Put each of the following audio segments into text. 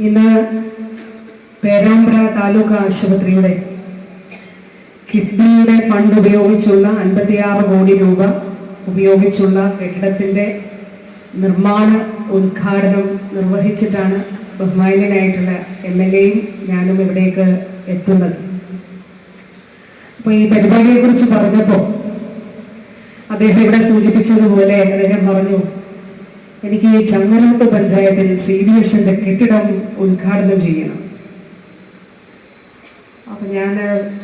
ഇന്ന് പേരാമ്പ്ര താലൂക്ക് ആശുപത്രിയുടെ കിഫ്ബിയുടെ ഫണ്ട് ഉപയോഗിച്ചുള്ള അൻപത്തിയാറ് കോടി രൂപ ഉപയോഗിച്ചുള്ള കെട്ടിടത്തിന്റെ നിർമ്മാണ ഉദ്ഘാടനം നിർവഹിച്ചിട്ടാണ് ബഹുമാനായിട്ടുള്ള എം എൽ എയും ഞാനും ഇവിടേക്ക് എത്തുന്നത്. അപ്പൊ ഈ പരിപാടിയെ കുറിച്ച് പറഞ്ഞപ്പോൾ അദ്ദേഹം ഇവിടെ സൂചിപ്പിച്ചതുപോലെ അദ്ദേഹം പറഞ്ഞു എനിക്ക് ഈ ചങ്ങരത്ത് പഞ്ചായത്തിൽ സി ഡി എസിന്റെ കെട്ടിടം ഉദ്ഘാടനം ചെയ്യണം. അപ്പൊ ഞാൻ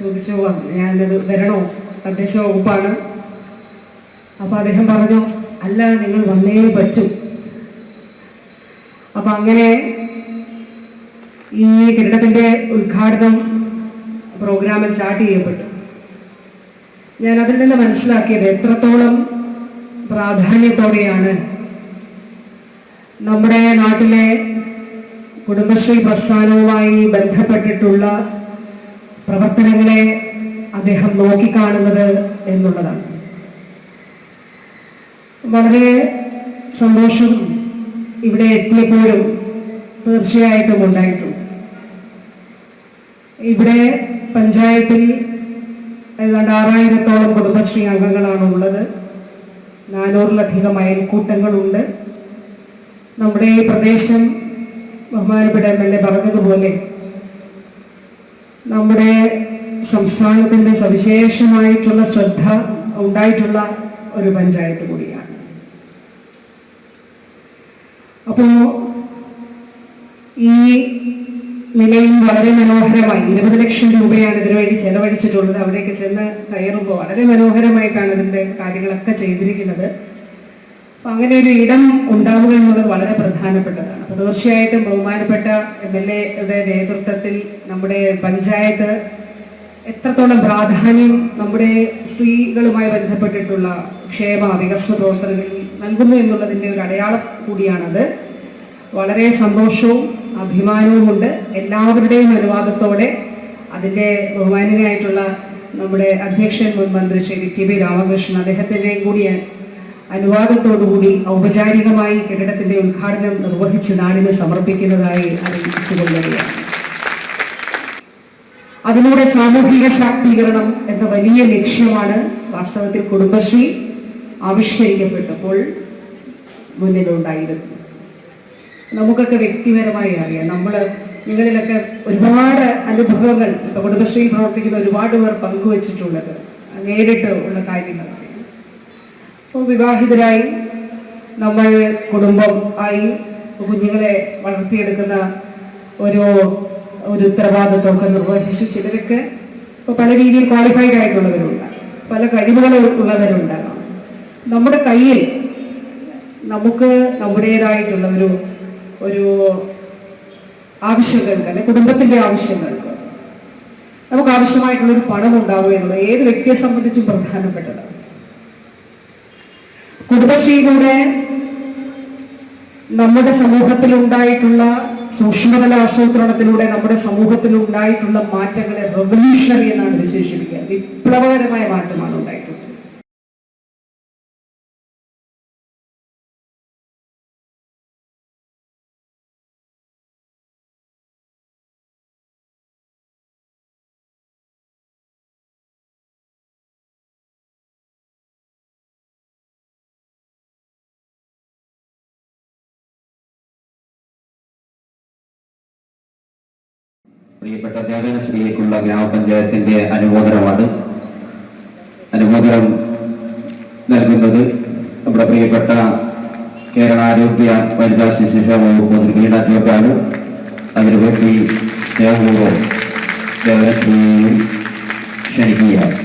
ചോദിച്ചു ഞാനത് വരണോ? തദ്ദേശ വകുപ്പാണ്. അപ്പൊ അദ്ദേഹം പറഞ്ഞു അല്ല നിങ്ങൾ വന്നേ പറ്റൂ. അപ്പൊ അങ്ങനെ ഈ കെട്ടിടത്തിന്റെ ഉദ്ഘാടനം പ്രോഗ്രാമിൽ ചാർട്ട് ചെയ്യപ്പെട്ടു. ഞാൻ അതിൽ നിന്ന് മനസ്സിലാക്കിയത് എത്രത്തോളം പ്രാധാന്യത്തോടെയാണ് നമ്മുടെ നാട്ടിലെ കുടുംബശ്രീ പ്രസ്ഥാനവുമായി ബന്ധപ്പെട്ടിട്ടുള്ള പ്രവർത്തനങ്ങളെ അദ്ദേഹം നോക്കിക്കാണുന്നത് എന്നുള്ളതാണ്. വളരെ സന്തോഷം ഇവിടെ എത്തിയപ്പോഴും തീർച്ചയായിട്ടും ഉണ്ടായിട്ടുണ്ട്. ഇവിടെ പഞ്ചായത്തിൽ ഏതാണ്ട് ആറായിരത്തോളം കുടുംബശ്രീ അംഗങ്ങളാണ് ഉള്ളത് നാനൂറിലധികം അയൽക്കൂട്ടങ്ങളുണ്ട്. നമ്മുടെ ഈ പ്രദേശം ബഹുമാനപ്പെട്ട എം എൽ എ പറഞ്ഞതുപോലെ നമ്മുടെ സംസ്ഥാനത്തിന്റെ സവിശേഷമായിട്ടുള്ള ശ്രദ്ധ ഉണ്ടായിട്ടുള്ള ഒരു പഞ്ചായത്ത് കൂടിയാണ്. അപ്പോ ഈ നിലയും വളരെ മനോഹരമായി ഇരുപത് ലക്ഷം രൂപയാണ് ഇതിനു വേണ്ടി ചെലവഴിച്ചിട്ടുള്ളത്. അവിടേക്ക് ചെന്ന് കയറുമ്പോൾ വളരെ മനോഹരമായിട്ടാണ് ഇതിന്റെ കാര്യങ്ങളൊക്കെ ചെയ്തിരിക്കുന്നത്. അങ്ങനെ ഒരു ഇടം ഉണ്ടാവുക എന്നുള്ളത് വളരെ പ്രധാനപ്പെട്ടതാണ്. അപ്പൊ തീർച്ചയായിട്ടും ബഹുമാനപ്പെട്ട എം എൽ എയുടെ നേതൃത്വത്തിൽ നമ്മുടെ പഞ്ചായത്ത് എത്രത്തോളം പ്രാധാന്യം നമ്മുടെ സ്ത്രീകളുമായി ബന്ധപ്പെട്ടിട്ടുള്ള ക്ഷേമ വികസന പ്രവർത്തനങ്ങളിൽ നൽകുന്നു എന്നുള്ളതിന്റെ ഒരു അടയാളം കൂടിയാണത്. വളരെ സന്തോഷവും അഭിമാനവും ഉണ്ട് എല്ലാവരുടെയും അനുവാദത്തോടെ അതിന്റെ ബഹുമാനനായിട്ടുള്ള നമ്മുടെ അധ്യക്ഷൻ മുൻ മന്ത്രി ശ്രീ ടി പി രാമകൃഷ്ണൻ അദ്ദേഹത്തിന്റെയും കൂടി അനുവാദത്തോടുകൂടി ഔപചാരികമായി കെട്ടിടത്തിന്റെ ഉദ്ഘാടനം നിർവഹിച്ച് നാടിന് സമർപ്പിക്കുന്നതായി അറിയിച്ചുകൊള്ളുകയാണ് അതിലൂടെ സാമൂഹിക ശാക്തീകരണം എന്ന വലിയ ലക്ഷ്യമാണ് വാസ്തവത്തിൽ കുടുംബശ്രീ ആവിഷ്കരിക്കപ്പെട്ടപ്പോൾ മുന്നിലുണ്ടായിരുന്നു നമുക്കൊക്കെ വ്യക്തിപരമായി അറിയാം. നമ്മൾ നിങ്ങളിലൊക്കെ ഒരുപാട് അനുഭവങ്ങൾ ഇപ്പൊ കുടുംബശ്രീയിൽ പ്രവർത്തിക്കുന്ന ഒരുപാട് പേർ പങ്കുവച്ചിട്ടുള്ളത് നേരിട്ട് ഉള്ള കാര്യങ്ങളാണ്. അപ്പോൾ വിവാഹിതരായി നമ്മൾ കുടുംബം ആയി കുഞ്ഞുങ്ങളെ വളർത്തിയെടുക്കുന്ന ഒരു ഒരു ഉത്തരവാദിത്വമൊക്കെ നിർവഹിച്ചു ചിലരൊക്കെ ഇപ്പോൾ പല രീതിയിൽ ക്വാളിഫൈഡ് ആയിട്ടുള്ളവരുണ്ട്. പല കഴിവുകൾ ഉള്ളവരുണ്ടാകാം. നമ്മുടെ കയ്യിൽ നമുക്ക് നമ്മുടേതായിട്ടുള്ള ഒരു ഒരു ആവശ്യങ്ങൾക്ക് അല്ലെ കുടുംബത്തിന്റെ ആവശ്യങ്ങൾക്ക് നമുക്ക് ആവശ്യമായിട്ടുള്ളൊരു പണം ഉണ്ടാവുക എന്നുള്ളത് ഏത് വ്യക്തിയെ സംബന്ധിച്ചും പ്രധാനപ്പെട്ടതാണ്. കുടുംബശ്രീയിലൂടെ നമ്മുടെ സമൂഹത്തിൽ ഉണ്ടായിട്ടുള്ള സൂക്ഷ്മതല ആസൂത്രണത്തിലൂടെ നമ്മുടെ സമൂഹത്തിൽ ഉണ്ടായിട്ടുള്ള മാറ്റങ്ങളെ റെവല്യൂഷണറി എന്നാണ് വിശേഷിപ്പിക്കുക. വിപ്ലവകരമായ മാറ്റമാണ്. പ്രിയപ്പെട്ട ദേവനശ്രീയിലേക്കുള്ള ഗ്രാമപഞ്ചായത്തിന്റെ അനുമോദനമാണ് അനുമോദനം നൽകുന്നത്. നമ്മുടെ പ്രിയപ്പെട്ട കേരള ആരോഗ്യ വനിതാ ശിശുഷ വകുപ്പ് മന്ത്രി വീണാധ്യപ്പാണ് അതിനുവേണ്ടി സ്നേഹപൂർവം ദേവനശ്രീയെയും ക്ഷണിക്കുകയാണ്.